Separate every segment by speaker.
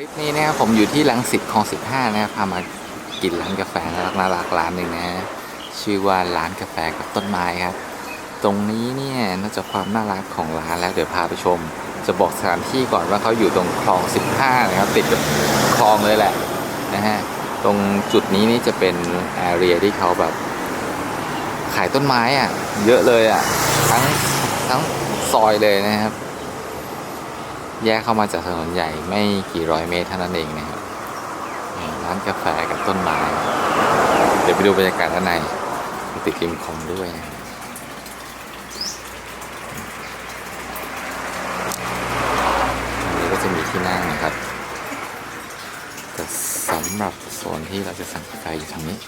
Speaker 1: ลิปนี้นะครับผมอยู่ที่ลังสิตคลอง15นะครับพามากินร้านกาแฟน่ารักน่ารักร้านหนึ่งนะฮะชื่อว่าร้านกาแฟกับต้นไม้ครับ ตรงนี้เนี่ยนอกจากความน่ารักของร้านแล้วเดี๋ยวพาไปชม จะบอกสถานที่ก่อนว่าเขาอยู่ตรงคลอง15นะครับติดกับคลองเลยแหละนะฮะตรงจุดนี้นี่จะเป็นแอเรียที่เขาแบบ ขายต้นไม้อะเยอะเลยอะทั้งทั้งซอยเลยนะครับ แยกเข้ามาจากถนนใหญ่ไม่กี่ร้อยเมตรเท่านั้นเองนะครับร้านกาแฟกับต้นไม้ เดี๋ยวไปดูบรรยากาศด้านในติดริมคลองด้วยนะครับอันนี้ก็จะมีที่นั่งนะครับ แต่สำหรับโซนที่เราจะสั่งกาแฟอยู่ทางนี้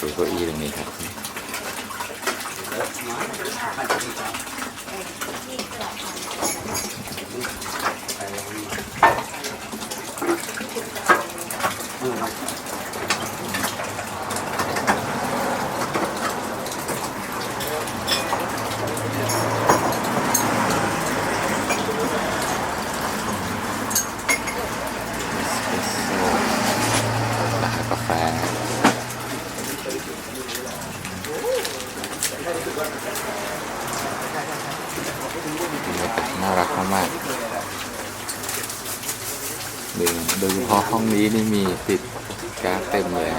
Speaker 1: ดูเก้าอี้ตรงนี้ครับ ร้า น่ารักมากๆดึงดึงเพราะห้องนี้นี่มีติดการ์ดเต็มเลย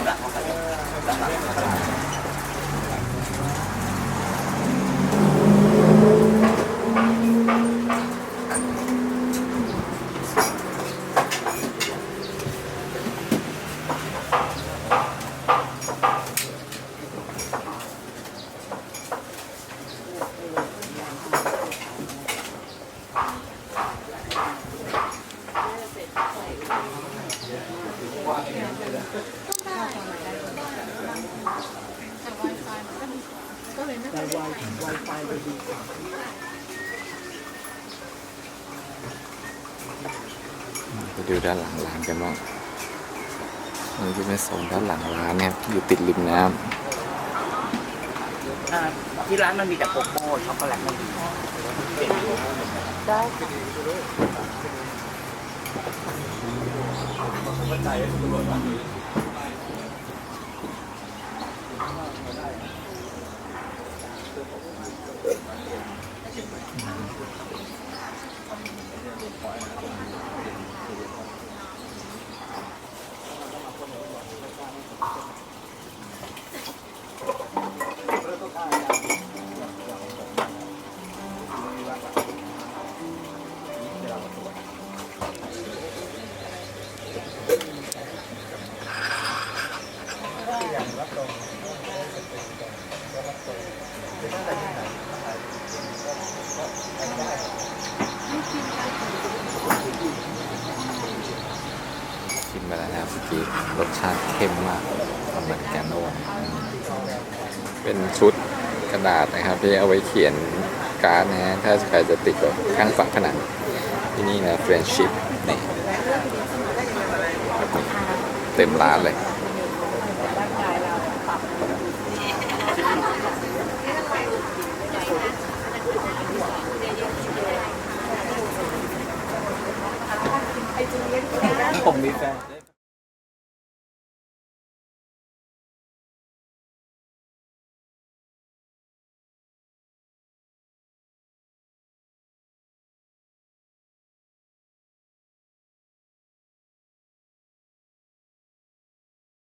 Speaker 1: ไปดูด้านหลังร้านกันบ้างนี่จะเป็นโซนด้านหลังร้านเนี่ยอยู่ติดริมน้
Speaker 2: อ่าที่ร้านมันมีแต่โกโก้ช็อกโกแลตไม่มีได้ำ
Speaker 1: ชิมไปแล้วนะครับเมื่อ กี้รสชาติเข้มมากอเมริกาโน่เป็นชุดกระดาษนะครับที่เอาไว้เขียนการ์ดนะฮะถ้าใครจะติดกับข้างฝาผนังที่นี่นะ friendship นี่เต็มร้านเลย
Speaker 2: ผมมีแฟน